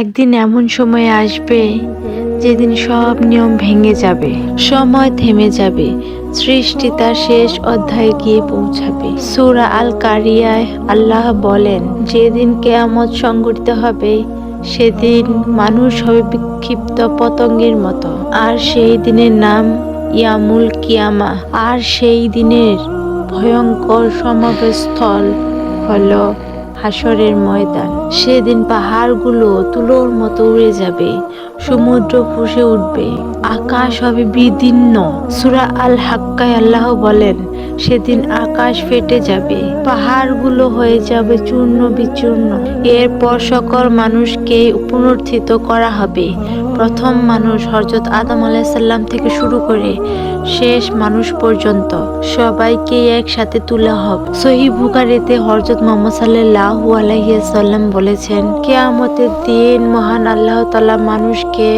একদিন এমন সময় আসবে যেদিন সব নিয়ম ভেঙে যাবে, সময় থেমে যাবে, সৃষ্টি তার শেষ অধ্যায়ে গিয়ে পৌঁছাবে। সূরা আল কারিয়ায় আল্লাহ বলেন, যেদিন কেয়ামত সংগঠিত হবে, সেদিন মানুষ হবে বিক্ষিপ্ত পতঙ্গের মতো। আর সেই দিনের নাম ইয়ামুল কিয়ামা। আর সেই দিনের ভয়ঙ্কর সমাবেশস্থল হলো হাসরের ময়দান। সেদিন পাহাড়গুলো তুলোর মতো উড়ে যাবে, সমুদ্র ফুসে উঠবে, আকাশ হবে বিদীর্ণ। সুরা আল হাক্কায় আল্লাহ বলেন সেদিন আকাশ ফেটে যাবে, পাহাড়গুলো হয়ে যাবে চূর্ণ বিচূর্ণ। এরপর সকল মানুষকে পুনর্থিত করা হবে। প্রথম মানুষ হরজত আদম আলাইসাল্লাম থেকে শুরু করে শেষ মানুষ পর্যন্ত সবাইকে একসাথে তুলে হবে। সহি বুকারিতে হরজত মোহাম্মদ সাল্লাহ আলাইসাল্লাম বলেছেন, কেয়ামতের দিন মহান আল্লাহ তালা মানুষকে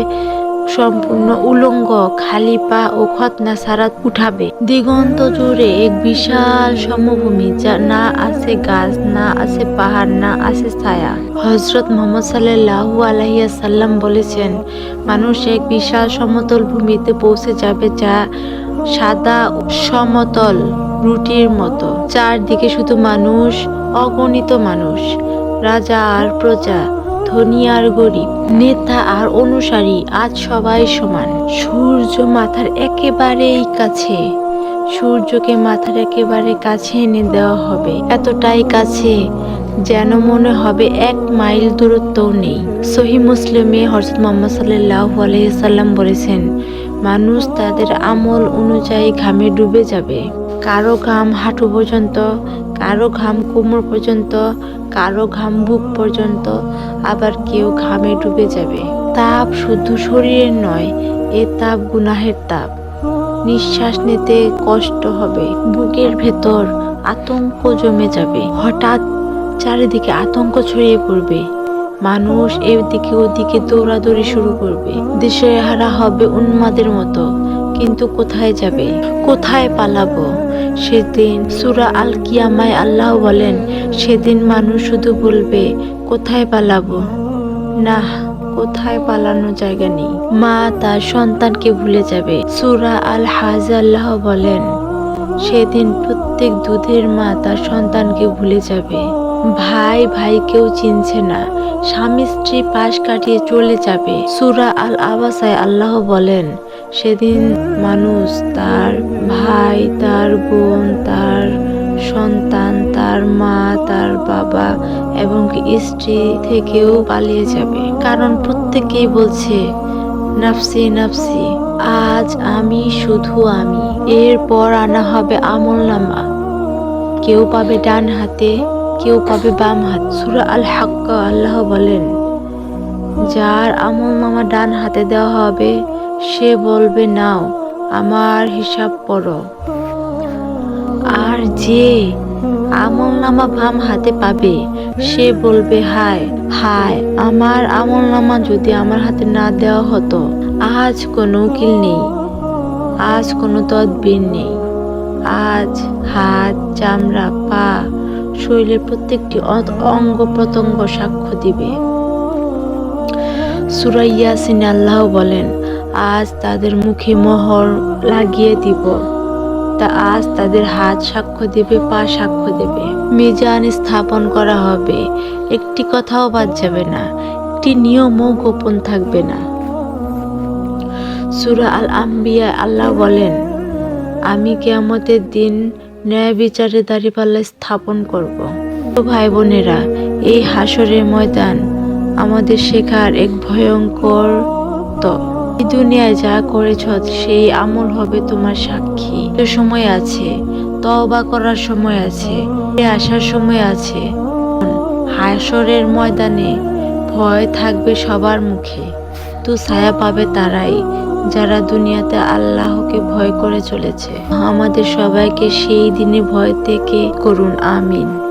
সম্পূর্ণ উলঙ্গ, খালি পা ও খতনা সারা উঠাবে। দিগন্ত জুড়ে এক বিশাল সমভূমি, যা না আছে গাছ, না আছে পাহাড়, না আছে ছায়া। হজরত মোহাম্মদ সাল্লাহু আলাইসাল্লাম বলেছেন, মানুষ এক বিশাল সমতল ভূমিতে পৌঁছে যাবে যা সাদা সমতল রুটির মতো। চারদিকে শুধু মানুষ, অগণিত মানুষ, রাজা আর প্রজা। ধনী আর গরিব, নেতা আর অনুসারী আজ সবাই সমান। সূর্য মাথার একেবারেই কাছে। সূর্যকে মাথার একেবারে কাছে এনে দেওয়া হবে। এতটাই কাছে যেন মনে হবে এক মাইল দূরত্বও নেই। সহি মুসলিমে হরজত মোহাম্মদ সাল্লাহ আলহিসাল্লাম বলেছেন, মানুষ তাদের আমল অনুযায়ী ঘামে ডুবে যাবে। কারও ঘাম হাঁটু পর্যন্ত কারও ঘাম কোমর পর্যন্ত, কারও ঘাম বুক পর্যন্ত, আবার কেউ ঘামে ডুবে যাবে। তাপ শুধু শরীরের নয়, এ তাপ গুনাহের তাপ। নিঃশ্বাস নিতে কষ্ট হবে, বুকের ভেতর আতঙ্ক জমে যাবে। হঠাৎ চারিদিকে আতঙ্ক ছড়িয়ে পড়বে। মানুষ এদিকে ওদিকে দৌড়াদৌড়ি শুরু করবে। দেশে হারা হবে উন্মাদের মতো। কিন্তু কোথায় যাবে? কোথায় পালাবো? সেদিন সুরা আল কিয়ামায় আল্লাহ বলেন, সেদিন মানুষ শুধু বলবে, কোথায় পালাবো? না কোথায় পালানো জায়গা নেই। মা তার সন্তানকে ভুলে যাবে। সুরা আল হাজ আল্লাহ বলেন, সেদিন প্রত্যেক দুধের মা তার সন্তানকে ভুলে যাবে। ভাই ভাইকেও চিনছে না। স্বামী স্ত্রী পাশ কাটিয়ে চলে যাবে। সুরা আল আবাসায় আল্লাহ বলেন সেদিন মানুষ তার ভাই, তার বোন, তার সন্তান, তার মা, তার বাবা এবং স্ত্রী থেকেও পালিয়ে যাবে। কারণ প্রত্যেকেই বলছে, নাফসি নাফসি, আজ আমি শুধু আমি। এরপর আনা হবে আমল নামা। কেউ পাবে ডান হাতে, কেউ পাবে বাম হাত। সুরা আল হাক্কা আল্লাহ বলেন, যার আমল নামা ডান হাতে দেওয়া হবে সে বলবে, নাও, আমার হিসাব পড়ো। আর যে আমল নামা বাম হাতে পাবে, সে বলবে, হায় হায়, আমার আমল নামা যদি আমার হাতে না দেওয়া হতো, আজ কোনো উকিল নেই, আজ কোনো তদবির নেই, আজ হাত, চামড়া, পা, শরীরের প্রত্যেকটি অঙ্গ প্রত্যঙ্গ সাক্ষ্য দিবে। সুরাইয়াসিন আল্লাহ বলেন আজ তাদের মুখে মোহর লাগিয়ে দিব। তা আজ তাদের হাত সাক্ষ্য দেবে, পা সাক্ষ্য দেবে। মিজান স্থাপন করা হবে। একটি কথাও বাদ যাবে না। একটি নিয়মও গোপন থাকবে না। সুরা আল আম্বিয়া আল্লাহ বলেন, আমি কেয়ামতের দিন ন্যায় বিচারে দাঁড়িপাল্লা স্থাপন করব। ভাই বোনেরা এই হাসরের ময়দান আমাদের শেখার এক ভয়ঙ্কর তো এই দুনিয়ায় যা করেছ, সেই আমল হবে তোমার সাক্ষী। তো সময় আছে, তওবা করার সময় আছে আসার সময় আছে। হাসরের ময়দানে ভয় থাকবে সবার মুখে। তো ছায়া পাবে তারাই যারা দুনিয়াতে আল্লাহকে ভয় করে চলেছে। আমাদের সবাইকে সেই দিনে ভয় থেকে করুন, আমিন।